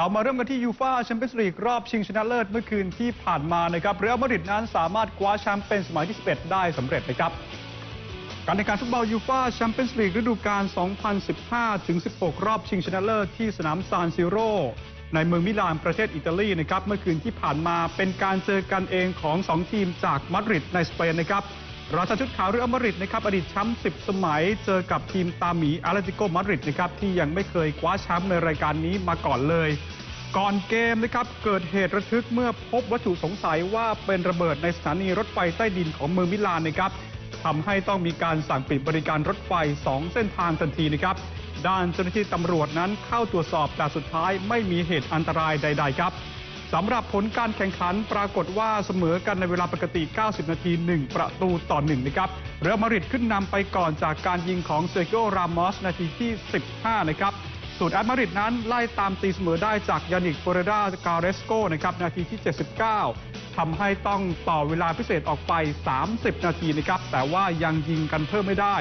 เรามาเริ่มกันที่ยูฟาแชมเปี้ยนส์ลีกรอบชิงชนะเลิศเมื่อคืนที่ผ่านมานะครับเรอัลมาดริดนั้นสามารถคว้าแชมป์เป็นสมัยที่ 11 ได้สำเร็จนะครับการแข่งขันฟุตบอลยูฟาแชมเปี้ยนส์ลีกฤดูกาล 2015-16 รอบชิงชนะเลิศที่สนามซานซิโรในเมืองมิลานประเทศอิตาลีนะครับเมื่อคืนที่ผ่านมาเป็นการเจอกันเองของ 2 ทีมจากมาดริดในสเปนนะครับ ราชาชุดขาวเรืออมาริดนะครับอดีตแชมป์10สมัย เจอกับทีมตาหมีอาเลติโกมาดริดนะครับที่ยังไม่เคยคว้าแชมป์ในรายการนี้มาก่อนเลย ก่อนเกมนะครับเกิดเหตุระทึกเมื่อพบวัตถุสงสัยว่าเป็นระเบิดในสถานีรถไฟใต้ดินของเมืองมิลานนะครับทำให้ต้องมีการสั่งปิดบริการรถไฟ 2 เส้นทางทันทีนะครับด้านเจ้าหน้าที่ตำรวจนั้นเข้าตรวจสอบแต่สุดท้ายไม่มีเหตุอันตรายใด ๆ ครับ สำหรับผลการแข่งขันปรากฏว่าเสมอกันในเวลาปกติ 90 นาที 1 ประตูต่อ 1 นะครับ เรอัลมาดริดขึ้นนำไปก่อนจากการยิงของเซอร์กิโอรามอสนาทีที่ 15 นะครับ ส่วนแอตมาดริดนั้นไล่ตามตีเสมอได้จากยานิกโฟเรดากาเรสโกนะครับนาทีที่ 79 ทำให้ต้องต่อเวลาพิเศษออกไป 30 นาทีนะครับ แต่ว่ายังยิงกันเพิ่มไม่ได้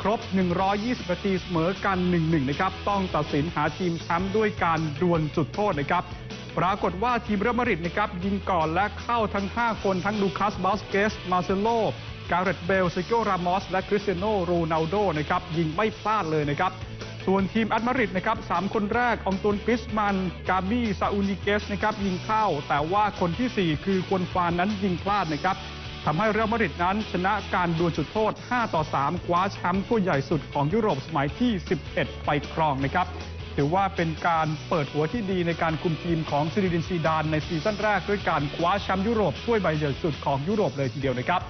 ครบ 120 นาทีเสมอกัน 1-1 นะครับ ต้องตัดสินหาทีมแชมป์ด้วยการดวลจุดโทษนะครับ ปรากฏว่าทีมเรอัลมาดริดนะครับยิงก่อนและเข้าทั้ง 5 คนทั้งลูคัสบาสเกส มาเซโล การเรตเบลซิโกรามอส และคริสเตียโนโรนัลโดนะครับยิงไม่พลาดเลยนะครับส่วนทีมแอตมาดริดนะครับสามคนแรกองตวนกริสมัน กาบี้ซาอูนิเกสนะครับยิงเข้า แต่ว่าคนทีสี่ 4 คือควนฟานนั้นยิงพลาดนะครับทำให้เรอัลมาดริดนั้นชนะการดวลจุดโทษ 5 ต่อ 3 คว้าแชมป์ถ้ใหญ่สุดของยุโรปสมัยที่ 11 ไปครองนะครับ ถือว่าเป็นการเปิดหัวที่ดีในการคุมทีมของซิริดินซีดานในซีซั่นแรกด้วยการคว้าแชมป์ยุโรปถ้วยใบใหญ่สุดของยุโรปเลยทีเดียวนะครับ